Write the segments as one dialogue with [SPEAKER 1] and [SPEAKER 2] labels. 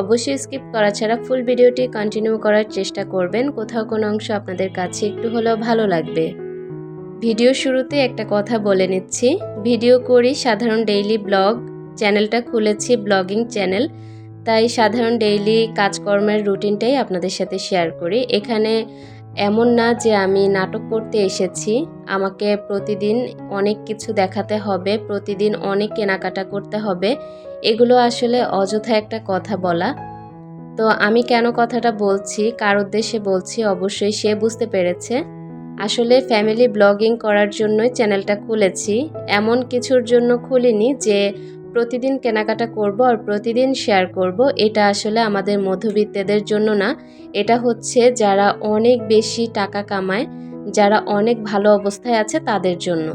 [SPEAKER 1] অবশ্যই স্কিপ করা ছাড়া ফুল ভিডিওটি কন্টিনিউ করার চেষ্টা করবেন। কোথাও কোনো অংশ আপনাদের কাছে একটু হলেও ভালো লাগবে। ভিডিও শুরুতে একটা কথা বলে নিচ্ছি। ভিডিও করি সাধারণ ডেইলি ব্লগ চ্যানেলটা খুলেছি ব্লগিং চ্যানেল তাই সাধারণ ডেইলি কাজকর্মের রুটিনটাই আপনাদের সাথে শেয়ার করি। এখানে এমন না যে আমি নাটক করতে এসেছি। আমাকে প্রতিদিন অনেক কিছু দেখাতে হবে, প্রতিদিন অনেক কেনাকাটা করতে হবে। এগুলো আসলে অযথা একটা কথা বলা। তো আমি কেন কথাটা বলছি, কার উদ্দেশ্যে বলছি, অবশ্যই সে বুঝতে পেরেছে। আসলে ফ্যামিলি ব্লগিং করার জন্যই চ্যানেলটা খুলেছি। এমন কিছুর জন্য খুলিনি যে প্রতিদিন কেনাকাটা করব আর প্রতিদিন শেয়ার করব, এটা আসলে আমাদের মধ্যবিত্তদের জন্য না। এটা হচ্ছে যারা অনেক বেশি টাকা কামায়, যারা অনেক ভালো অবস্থায় আছে তাদের জন্য।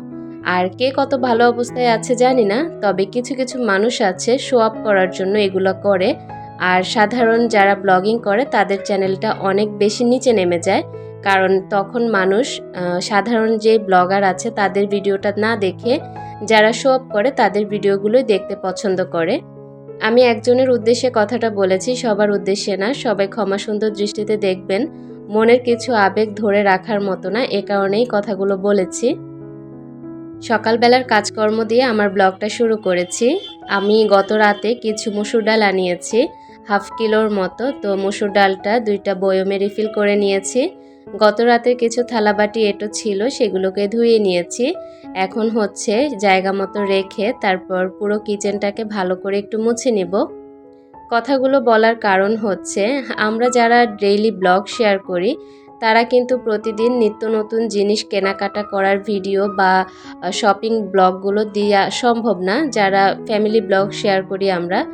[SPEAKER 1] আর কে কত ভালো অবস্থায় আছে জানি না, তবে কিছু কিছু মানুষ আছে শো আপ করার জন্য এগুলো করে। আর সাধারণ যারা ব্লগিং করে তাদের চ্যানেলটা অনেক বেশি নিচে নেমে যায়। কারণ তখন মানুষ সাধারণ যে ব্লগার আছে তাদের ভিডিওটা না দেখে যারা শো আপ করে তাদের ভিডিওগুলোই দেখতে পছন্দ করে। আমি একজনের উদ্দেশ্যে কথাটা বলেছি, সবার উদ্দেশ্যে না, সবাই ক্ষমা সুন্দর দৃষ্টিতে দেখবেন। মনের কিছু আবেগ ধরে রাখার মতো না, এ কারণেই কথাগুলো বলেছি। সকালবেলার কাজকর্ম দিয়ে আমার ব্লগটা শুরু করেছি। আমি গত রাতে কিছু মসুর ডাল আনিয়েছি, হাফ কিলোর মতো। তো মসুর ডালটা দুইটা বয়মে রিফিল করে নিয়েছি। গত রাতের কিছু থালাবাটি এটো ছিল, সেগুলোকে ধুয়ে নিয়েছি। এখন হচ্ছে জায়গা মতো রেখে তারপর পুরো কিচেনটাকে ভালো করে একটু মুছে নিব। কথাগুলো বলার কারণ হচ্ছে, আমরা যারা ডেইলি ব্লগ শেয়ার করি, তারা কিন্তু প্রতিদিন নিত্য নতুন জিনিস কেনাকাটা করার ভিডিও বা শপিং ব্লগগুলো দেওয়া সম্ভব না, যারা ফ্যামিলি ব্লগ শেয়ার করি আমরা।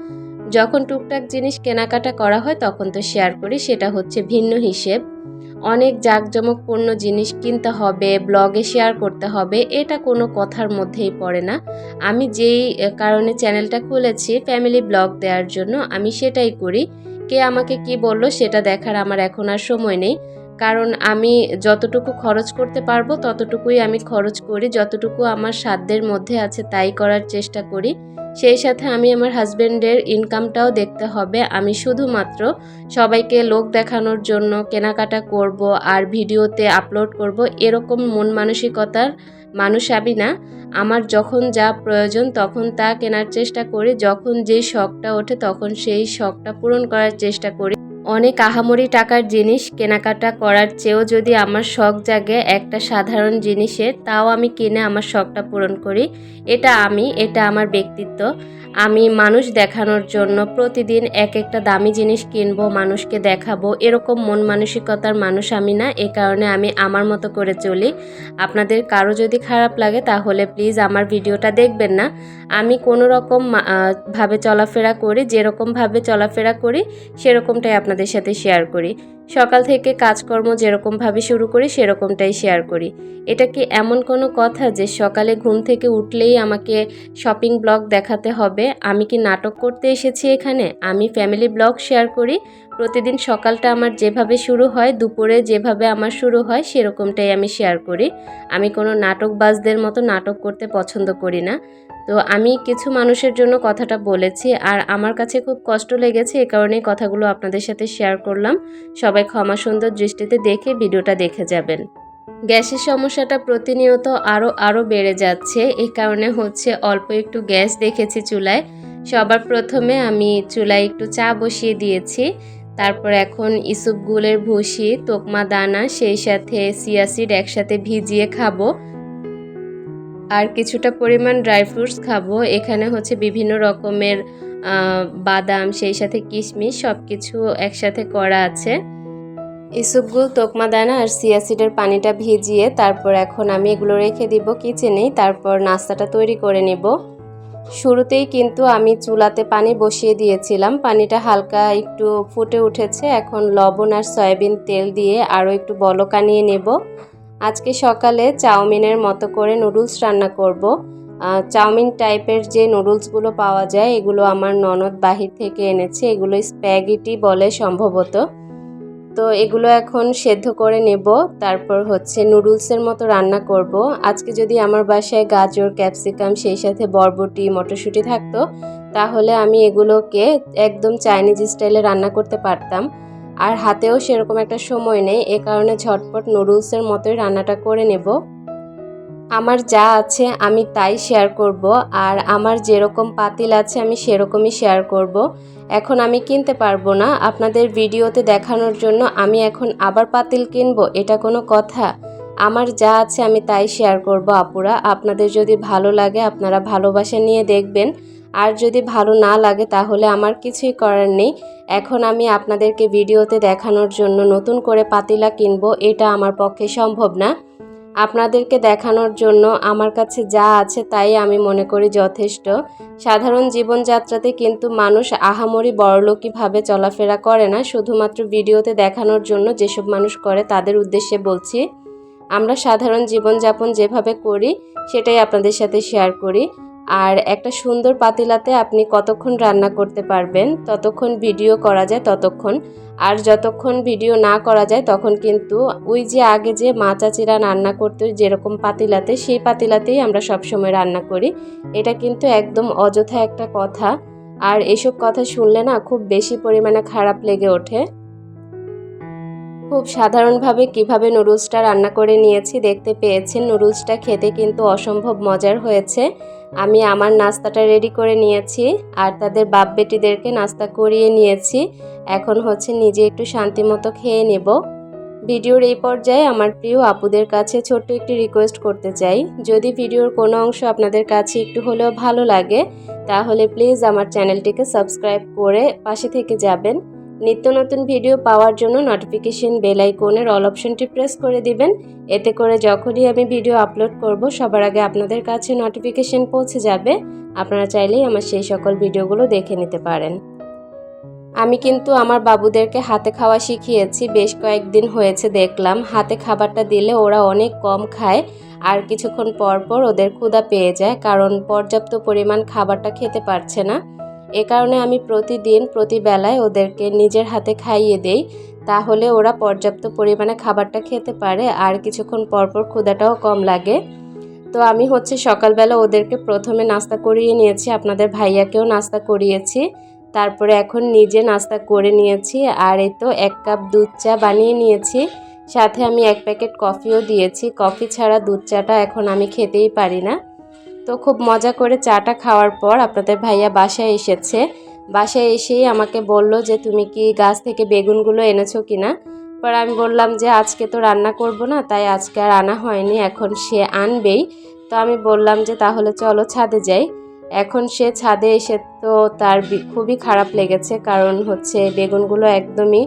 [SPEAKER 1] যখন টুকটাক জিনিস কেনাকাটা করা হয়, তখন তো শেয়ার করি, সেটা হচ্ছে ভিন্ন হিসেব। অনেক জাঁকজমকপূর্ণ জিনিস কিনতে হবে, ব্লগে শেয়ার করতে হবে, এটা কোনো কথার মধ্যেই পড়ে না। আমি যেই কারণে চ্যানেলটা খুলেছি ফ্যামিলি ব্লগ দেওয়ার জন্য, আমি সেটাই করি। কে আমাকে কি বলল সেটা দেখার আমার এখন আর সময় নেই। কারণ আমি যতটুকু খরচ করতে পারব ততটুকুই আমি খরচ করি, যতটুকু আমার সাধ্যের মধ্যে আছে তাই করার চেষ্টা করি। সেই সাথে আমি আমার হাজব্যান্ডের ইনকামটাও দেখতে হবে। আমি শুধুমাত্র সবাইকে লোক দেখানোর জন্য কেনাকাটা করব আর ভিডিওতে আপলোড করব এরকম মন মানসিকতার মানুষ আমি না। আমার যখন যা প্রয়োজন তখন তা কেনার চেষ্টা করি, যখন যেই শখটা ওঠে তখন সেই শখটা পূরণ করার চেষ্টা করি। অনেক আহামরি টাকার জিনিস কেনাকাটা করার চেয়েও যদি আমার শখ জাগে একটা সাধারণ জিনিসের, তাও আমি কিনে আমার শখটা পূরণ করি। এটা আমি, এটা আমার ব্যক্তিত্ব। আমি মানুষ দেখানোর জন্য প্রতিদিন এক একটা দামি জিনিস কিনবো, মানুষকে দেখাবো, এরকম মন মানসিকতার মানুষ আমি না, এ কারণে আমি আমার মতো করে চলি। আপনাদের কারও যদি খারাপ লাগে তাহলে প্লিজ আমার ভিডিওটা দেখবেন না। আমি কোনো রকম ভাবে চলাফেরা করি যেরকমভাবে চলাফেরা করি, সেরকমটাই আপনাদের সাথে শেয়ার করি। সকাল থেকে কাজকর্ম যেরকমভাবে শুরু করি, সেরকমটাই শেয়ার করি। এটা কি এমন কোনো কথা যে সকালে ঘুম থেকে উঠলেই আমাকে শপিং ব্লগ দেখাতে হবে? আমি কি নাটক করতে এসেছি এখানে? আমি ফ্যামিলি ব্লগ শেয়ার করি। প্রতিদিন সকালটা আমার যেভাবে শুরু হয়, দুপুরে যেভাবে আমার শুরু হয়, সেরকমটাই আমি শেয়ার করি। আমি কোনো নাটকবাজদের মতো নাটক করতে পছন্দ করি না। তো আমি কিছু মানুষের জন্য কথাটা বলেছি, আর আমার কাছে খুব কষ্ট লেগেছে, এ কারণেই কথাগুলো আপনাদের সাথে শেয়ার করলাম। সবাই ক্ষমা সুন্দর দৃষ্টিতে দেখে ভিডিওটা দেখে যাবেন। গ্যাসের সমস্যাটা প্রতিনিয়ত আরও আরও বেড়ে যাচ্ছে। এই কারণে হচ্ছে অল্প একটু গ্যাস দেখেছি চুলায়। সবার প্রথমে আমি চুলায় একটু চা বসিয়ে দিয়েছি। তারপর এখন ইসুপগুলের ভুসি, তোকমা দানা, সেই সাথে সিয়াসিড একসাথে ভিজিয়ে খাব। আর কিছুটা পরিমাণ ড্রাই ফ্রুটস খাব। এখানে হচ্ছে বিভিন্ন রকমের বাদাম, সেই সাথে কিশমিশ সব কিছু একসাথে করা আছে। ইসুপগুল তোকমা দানা আর সিয়াসিডের পানিটা ভিজিয়ে তারপর এখন আমি এগুলো রেখে দিব কিচেনেই তারপর নাস্তাটা তৈরি করে নিব। শুরুতেই কিন্তু আমি চুলাতে পানি বসিয়ে দিয়েছিলাম। পানিটা হালকা একটু ফুটে উঠেছে। এখন লবণ আর সয়াবিন তেল দিয়ে আরও একটু বলক আনিয়ে নেব। আজকে সকালে চাউমিনের মতো করে নুডলস রান্না করব। চাউমিন টাইপের যে নুডলসগুলো পাওয়া যায়, এগুলো আমার ননদ বাহির থেকে এনেছে। এগুলো স্প্যাগিটি বলে সম্ভবত। তো এগুলো এখন সেদ্ধ করে নেব। তারপর হচ্ছে নুডলসের মতো রান্না করব। আজকে যদি আমার বাসায় গাজর, ক্যাপসিকাম, সেই সাথে বরবটি, মটরশুঁটি থাকতো, তাহলে আমি এগুলোকে একদম চাইনিজ স্টাইলে রান্না করতে পারতাম। আর হাতেও সেরকম একটা সময় নেই, এ কারণে ঝটপট নুডলসের মতোই রান্নাটা করে নেব। আমার যা আছে আমি তাই শেয়ার করব, আর আমার যেরকম পাতিল আছে আমি সেরকমই শেয়ার করব। এখন আমি কিনতে পারব না, আপনাদের ভিডিওতে দেখানোর জন্য আমি এখন আবার পাতিল কিনবো, এটা কোনো কথা। আমার যা আছে আমি তাই শেয়ার করব, আপুরা। আপনাদের যদি ভালো লাগে, আপনারা ভালোবাসা নিয়ে দেখবেন। আর যদি ভালো না লাগে, তাহলে আমার কিছুই করার নেই। এখন আমি আপনাদেরকে ভিডিওতে দেখানোর জন্য নতুন করে পাতিলা কিনবো, এটা আমার পক্ষে সম্ভব না। আপনাদেরকে দেখানোর জন্য আমার কাছে যা আছে তাই আমি মনে করি যথেষ্ট। সাধারণ জীবনযাত্রাতে কিন্তু মানুষ আহামরি বড়লোকিভাবে চলাফেরা করে না, শুধুমাত্র ভিডিওতে দেখানোর জন্য যেসব মানুষ করে তাদের উদ্দেশ্যে বলছি। আমরা সাধারণ জীবনযাপন যেভাবে করি, সেটাই আপনাদের সাথে শেয়ার করি। আর একটা সুন্দর পাতিলাতে আপনি কতক্ষণ রান্না করতে পারবেন, ততক্ষণ ভিডিও করা যায় ততক্ষণ। আর যতক্ষণ ভিডিও না করা যায় তখন কিন্তু ওই যে আগে যে মা চাচিরা রান্না করতো যেরকম পাতিলাতে, সেই পাতিলাতেই আমরা সবসময় রান্না করি। এটা কিন্তু একদম অযথা একটা কথা। আর এসব কথা শুনলে না খুব বেশি পরিমাণে খারাপ লেগে ওঠে। খুব সাধারণভাবে কীভাবে নুডলসটা রান্না করে নিয়েছি দেখতে পেয়েছেন। নুডলসটা খেতে কিন্তু অসম্ভব মজার হয়েছে। আমি আমার নাস্তাটা রেডি করে নিয়েছি আর তাদের বাপ বেটিদেরকে নাস্তা করিয়ে নিয়েছি। এখন হচ্ছে নিজে একটু শান্তি মতো খেয়ে নেব। ভিডিওর এই পর্যায়ে আমার প্রিয় আপুদের কাছে ছোট্ট একটি রিকোয়েস্ট করতে চাই। যদি ভিডিওর কোনো অংশ আপনাদের কাছে একটু হলেও ভালো লাগে, তাহলে প্লিজ আমার চ্যানেলটিকে সাবস্ক্রাইব করে পাশে থেকে যাবেন। নিত্য নতুন ভিডিও পাওয়ার জন্য নোটিফিকেশন বেল আইকনের অল অপশনটি প্রেস করে দিবেন। এতে করে যখনই আমি ভিডিও আপলোড করব, সবার আগে আপনাদের কাছে নোটিফিকেশন পৌঁছে যাবে। আপনারা চাইলেই আমার সেই সকল ভিডিওগুলো দেখে নিতে পারেন। আমি কিন্তু আমার বাবুদেরকে হাতে খাওয়া শিখিয়েছি, বেশ কয়েকদিন হয়েছে দেখলাম। হাতে খাবারটা দিলে ওরা অনেক কম খায়, আর কিছুক্ষণ পর পর ওদের ক্ষুধা পেয়ে যায়, কারণ পর্যাপ্ত পরিমাণ খাবারটা খেতে পারছে না। এ কারণে আমি প্রতিদিন, প্রতিবেলায় ওদেরকে নিজের হাতে খাইয়ে দেই, তাহলে ওরা পর্যাপ্ত পরিমাণে খাবারটা খেতে পারে আর কিছুক্ষণ পরপর ক্ষুধাটাও কম লাগে। তো আমি হচ্ছে সকালবেলা ওদেরকে প্রথমে নাস্তা করিয়ে নিয়েছি, আপনাদের ভাইয়াকেও নাস্তা করিয়েছি, তারপরে এখন নিজে নাস্তা করে নিয়েছি আর এই তো এক কাপ দুধ চা বানিয়ে নিয়েছি, সাথে আমি এক প্যাকেট কফিও দিয়েছি, কফি ছাড়া দুধ চাটা এখন আমি খেতেই পারি না। তো খুব মজা করে চাটা খাওয়ার পর আপনাদের ভাইয়া বাসায় এসেছে। বাসায় এসেই আমাকে বলল যে, তুমি কি গাছ থেকে বেগুনগুলো এনেছো কিনা? পর আমি বললাম যে, আজকে তো রান্না করব না, তাই আজকে আর আনা হয়নি, এখন সে আনবেই। তো আমি বললাম যে, তাহলে চলো ছাদে যাই। এখন সে ছাদে এসে তো তার খুবই খারাপ লেগেছে, কারণ হচ্ছে বেগুনগুলো একদমই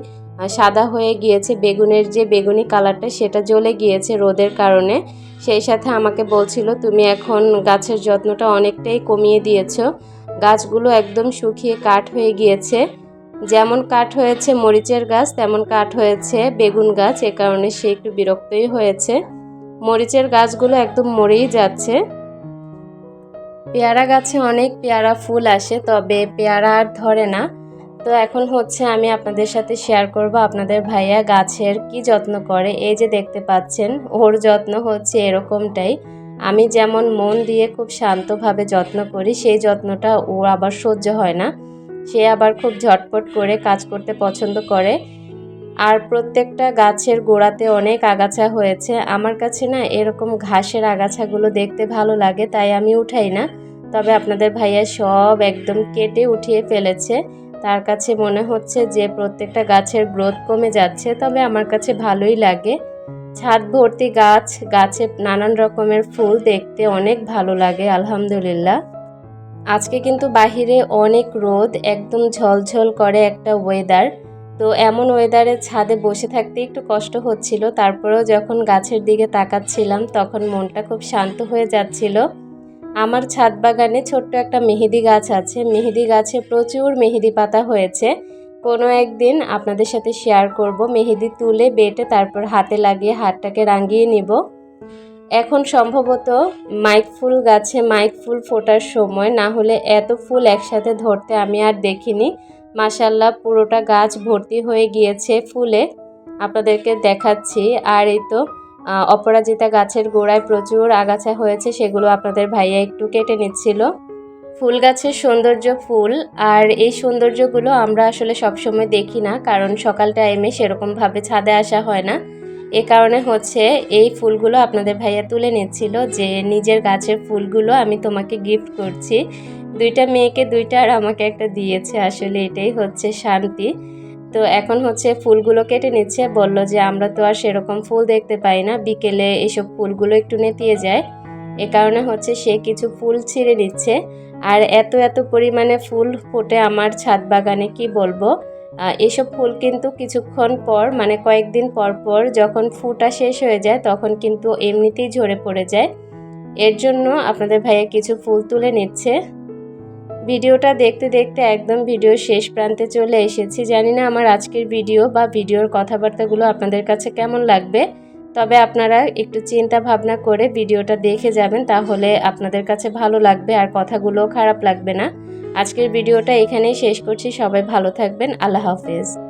[SPEAKER 1] সাদা হয়ে গিয়েছে। বেগুনের যে বেগুনি কালারটা, সেটা জ্বলে গিয়েছে রোদের কারণে। সেই সাথে আমাকে বলছিল, তুমি এখন গাছের যত্নটা অনেকটাই কমিয়ে দিয়েছ। গাছগুলো একদম শুকিয়ে কাঠ হয়ে গিয়েছে। যেমন কাঠ হয়েছে মরিচের গাছ, তেমন কাঠ হয়েছে বেগুন গাছ। এ কারণে সে একটু বিরক্তই হয়েছে। মরিচের গাছগুলো একদম মরেই যাচ্ছে। পেয়ারা গাছে অনেক পেয়ারা ফুল আসে, তবে পেয়ারা আর ধরে না। তো এখন হচ্ছে আমি আপনাদের সাথে শেয়ার করব আপনাদের ভাইয়া গাছের কি যত্ন করে। এই যে দেখতে পাচ্ছেন, ওর যত্ন হচ্ছে এরকমটাই। আমি যেমন মন দিয়ে খুব শান্তভাবে যত্ন করি, সেই যত্নটা ওর আবার সহ্য হয় না। সে আবার খুব ঝটপট করে কাজ করতে পছন্দ করে। আর প্রত্যেকটা গাছের গোড়াতে অনেক আগাছা হয়েছে। আমার কাছে না এরকম ঘাসের আগাছাগুলো দেখতে ভালো লাগে, তাই আমি উঠাই না। তবে আপনাদের ভাইয়া সব একদম কেটে উঠিয়ে ফেলেছে। তার কাছে মনে হচ্ছে যে প্রত্যেকটা গাছের গ্রোথ কমে যাচ্ছে, তবে আমার কাছে ভালোই লাগে। ছাদ ভর্তি গাছ, গাছে নানান রকমের ফুল দেখতে অনেক ভালো লাগে, আলহামদুলিল্লাহ। আজকে কিন্তু বাহিরে অনেক রোদ, একদম ঝলঝল করে একটা ওয়েদার তো এমন ওয়েদারে ছাদে বসে থাকতে একটু কষ্ট হচ্ছিল, তারপরেও যখন গাছের দিকে তাকাচ্ছিলাম, তখন মনটা খুব শান্ত হয়ে যাচ্ছিল। আমার ছাদ বাগানে ছোট্ট একটা মেহেদি গাছ আছে। মেহেদি গাছে প্রচুর মেহেদি পাতা হয়েছে। কোনো একদিন আপনাদের সাথে শেয়ার করব। মেহেদি তুলে বেটে তারপর হাতে লাগিয়ে হাতটাকে রাঙিয়ে নিব। এখন সম্ভবত মাইক ফুল গাছে মাইক ফুল ফোটার সময়, না হলে এত ফুল একসাথে ধরতে আমি আর দেখিনি। মাসাল্লাহ পুরোটা গাছ ভর্তি হয়ে গিয়েছে ফুলে। আপনাদেরকে দেখাচ্ছি। আর এই তো অপরাজিতা গাছের গোড়ায় প্রচুর আগাছা হয়েছে, সেগুলো আপনাদের ভাইয়া একটু কেটে নিচ্ছিল। ফুল গাছের সৌন্দর্য ফুল, আর এই সৌন্দর্যগুলো আমরা আসলে সবসময় দেখি না, কারণ সকাল টাইমে সেরকমভাবে ছাদে আসা হয় না। এ কারণে হচ্ছে এই ফুলগুলো আপনাদের ভাইয়া তুলে নিচ্ছিল যে নিজের গাছের ফুলগুলো আমি তোমাকে গিফট করছি। দুইটা মেয়েকে দুইটা আর আমাকে একটা দিয়েছে, আসলে এটাই হচ্ছে শান্তি। তো এখন হচ্ছে ফুলগুলো কেটে নিচ্ছে, বলল যে আমরা তো আর সেরকম ফুল দেখতে পাই না, বিকেলে এসব ফুলগুলো একটু নেতিয়ে যায়। এ কারণে হচ্ছে সে কিছু ফুল ছিঁড়ে নিচ্ছে। আর এত এত পরিমাণে ফুল ফোটে আমার ছাদ বাগানে, কি বলব? এসব ফুল কিন্তু কিছুক্ষণ পর মানে কয়েকদিন পর পর যখন ফুটা শেষ হয়ে যায়, তখন কিন্তু এমনিতেই ঝরে পড়ে যায়। এর জন্য আপনাদের ভাইয়া কিছু ফুল তুলে নিচ্ছে। ভিডিওটা দেখতে দেখতে একদম ভিডিও শেষ প্রান্তে চলে এসেছি। জানি না আমার আজকের ভিডিও বা ভিডিওর কথাবার্তাগুলো আপনাদের কাছে কেমন লাগবে, তবে আপনারা একটু চিন্তা ভাবনা করে ভিডিওটা দেখে যাবেন, তাহলে আপনাদের কাছে ভালো লাগবে আর কথাগুলো খারাপ লাগবে না। আজকের ভিডিওটা এখানেই শেষ করছি। সবাই ভালো থাকবেন। আল্লাহ হাফেজ।